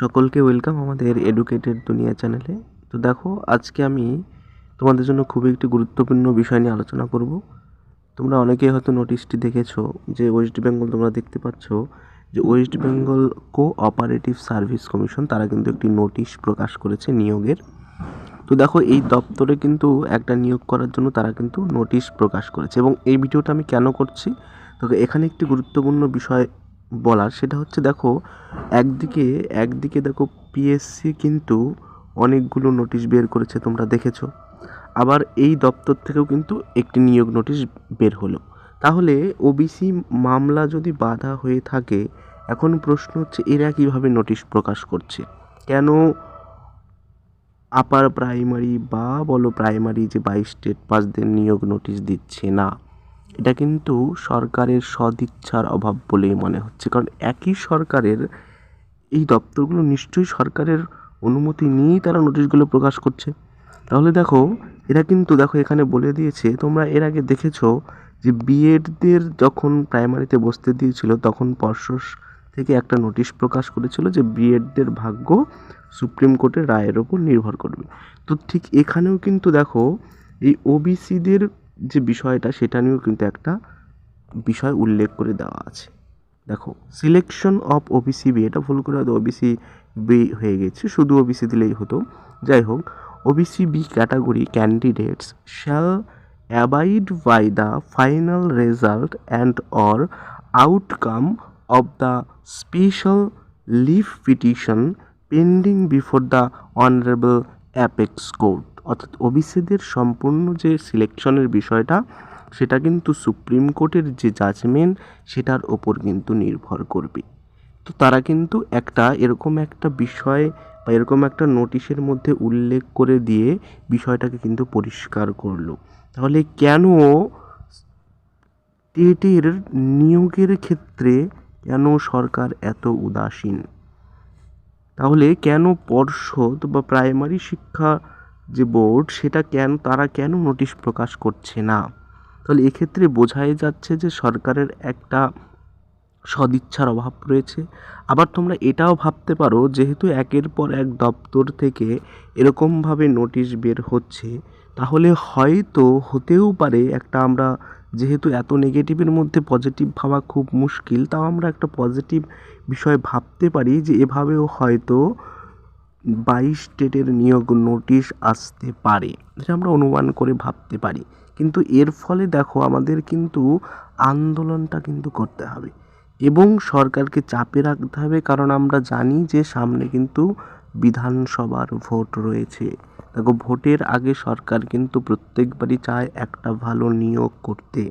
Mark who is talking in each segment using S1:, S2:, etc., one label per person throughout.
S1: সকলকে ওয়েলকাম আমাদের এডুকেটেড দুনিয়া চ্যানেলে। তো দেখো, আজকে আমি তোমাদের জন্য খুবই একটি গুরুত্বপূর্ণ বিষয় নিয়ে আলোচনা করব। তোমরা অনেকেই হয়তো নোটিশটি দেখেছ যে ওয়েস্ট বেঙ্গল তোমরা দেখতে পাচ্ছ যে West Bengal Cooperative Service Commission তারা কিন্তু একটি নোটিশ প্রকাশ করেছে নিয়োগের। তো দেখো, এই দপ্তরে কিন্তু একটা নিয়োগ করার জন্য তারা কিন্তু নোটিশ প্রকাশ করেছে। এবং এই ভিডিওটা আমি কেন করছি? তো এখানে একটি গুরুত্বপূর্ণ বিষয় বলার সেটা হচ্ছে দেখো, একদিকে একদিকে দেখো পিএসসি কিন্তু অনেকগুলো নোটিশ বের করেছে তোমরা দেখেছ। আবার এই দপ্তর থেকেও কিন্তু একটি নিয়োগ নোটিশ বের হলো। তাহলে ওবিসি মামলা যদি বাধা হয়ে থাকে, এখন প্রশ্ন হচ্ছে এরা কীভাবে নোটিশ প্রকাশ করছে? কেন আপার প্রাইমারি বা বলো প্রাইমারি যে বাইশ স্টেট পাসদের নিয়োগ নোটিশ দিচ্ছে না? এটা কিন্তু সরকারের সদিচ্ছার অভাব বলেই মনে হচ্ছে। কারণ একই সরকারের এই দপ্তরগুলো নিশ্চয়ই সরকারের অনুমতি নিয়েই তারা নোটিশগুলো প্রকাশ করছে। তাহলে দেখো, এরা কিন্তু দেখো এখানে বলে দিয়েছে, তোমরা এর আগে দেখেছ যে বিএডদের যখন প্রাইমারিতে বসতে দিয়েছিল, তখন পর্ষদ থেকে একটা নোটিশ প্রকাশ করেছিল যে বিএডদের ভাগ্য সুপ্রিম কোর্টের রায়ের ওপর নির্ভর করবে। তো ঠিক এখানেও কিন্তু দেখো, এই ওবিসিদের যে বিষয়টা, সেটা নিয়েও কিন্তু একটা বিষয় উল্লেখ করে দেওয়া আছে। দেখো সিলেকশন অফ ওবিসি বি এটা ভুল করে হয়তো ওবিসি বি হয়ে গেছে। শুধু ওবিসি দিলেই হতো। যাই হোক OBC B category candidates shall abide by the final result and or outcome of the special leave petition pending before the honourable apex court অর্থাৎ ওবিসিদের সম্পূর্ণ যে সিলেকশনের বিষয়টা, সেটা কিন্তু সুপ্রিম কোর্টের যে জাজমেন্ট সেটার ওপর কিন্তু নির্ভর করবে। তো তারা কিন্তু একটা এরকম একটা বিষয় বা এরকম একটা নোটিশের মধ্যে উল্লেখ করে দিয়ে বিষয়টাকে কিন্তু পরিষ্কার করল। তাহলে কেন টেটের নিয়োগের ক্ষেত্রে কেন সরকার এত উদাসীন? তাহলে কেন পর্ষদ বা প্রাইমারি শিক্ষা যে বোর্ড, সেটা কেন, তারা কেন নোটিশ প্রকাশ করছে না? তাহলে এক্ষেত্রে বোঝাই যাচ্ছে যে সরকারের একটা সদিচ্ছার অভাব রয়েছে। আবার তোমরা এটাও ভাবতে পারো, যেহেতু একের পর এক দপ্তর থেকে এরকমভাবে নোটিশ বের হচ্ছে, তাহলে হয়তো হতেও পারে একটা আমরা যেহেতু এত নেগেটিভের মধ্যে পজিটিভ ভাবা খুব মুশকিল, তাও আমরা একটা পজিটিভ বিষয় ভাবতে পারি যে এভাবেও হয়তো বাইশ স্টেটের নিয়োগ নোটিশ আসতে পারে, যেটা আমরা অনুমান করে ভাবতে পারি। কিন্তু এর ফলে দেখো, আমাদের কিন্তু আন্দোলনটা কিন্তু করতে হবে। এবং সরকারকে চাপে রাখতে হবে, কারণ আমরা জানি যে সামনে কিন্তু বিধানসভার ভোট রয়েছে। দেখো, ভোটের আগে সরকার কিন্তু প্রত্যেকবারই চায় একটা ভালো নিয়োগ করতে।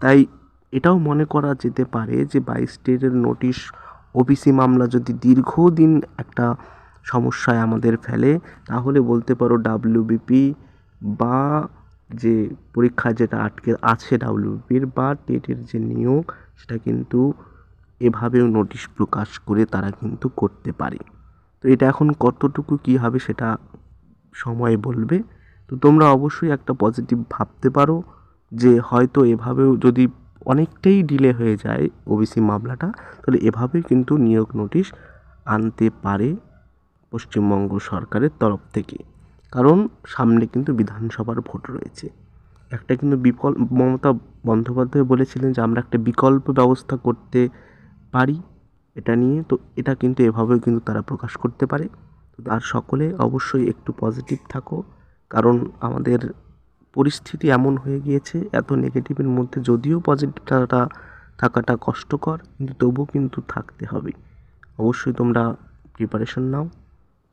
S1: তাই এটাও মনে করা যেতে পারে যে বাইশ স্টেটের নোটিশ, ওবিসি মামলা যদি দীর্ঘদিন একটা সমস্যায় আমাদের ফেলে, তাহলে বলতে পারো ডাব্লিউবিপি বা যে পরীক্ষা যেটা আটকে আছে ডাব্লিউবিপির বা টেটের যে নিয়োগ, সেটা কিন্তু এভাবেও নোটিশ প্রকাশ করে তারা কিন্তু করতে পারে। তো এটা এখন কতটুকু কী হবে সেটা সময় বলবে। তো তোমরা অবশ্যই একটা পজিটিভ ভাবতে পারো যে হয়তো এভাবেও যদি অনেকটাই ডিলে হয়ে যায় ওবিসি মামলাটা, তাহলে এভাবেই কিন্তু নিয়োগ নোটিশ আনতে পারে। পশ্চিমবঙ্গ সরকারের তরফ থেকে। কারণ সামনে কিন্তু বিধানসভার ভোট রয়েছে। একটা কিন্তু বিকল্প মমতা বন্দ্যোপাধ্যায় বলেছিলেন যে, আমরা একটা বিকল্প ব্যবস্থা করতে পারি এটা নিয়ে। তো এটা কিন্তু এভাবেও কিন্তু তারা প্রকাশ করতে পারে। আর সকলে অবশ্যই একটু পজিটিভ থাকো। কারণ আমাদের পরিস্থিতি এমন হয়ে গিয়েছে, এত নেগেটিভের মধ্যে যদিও পজিটিভটা থাকাটা থাকাটা কষ্টকর, কিন্তু তবুও কিন্তু থাকতে হবে। অবশ্যই তোমরা প্রিপারেশন নাও।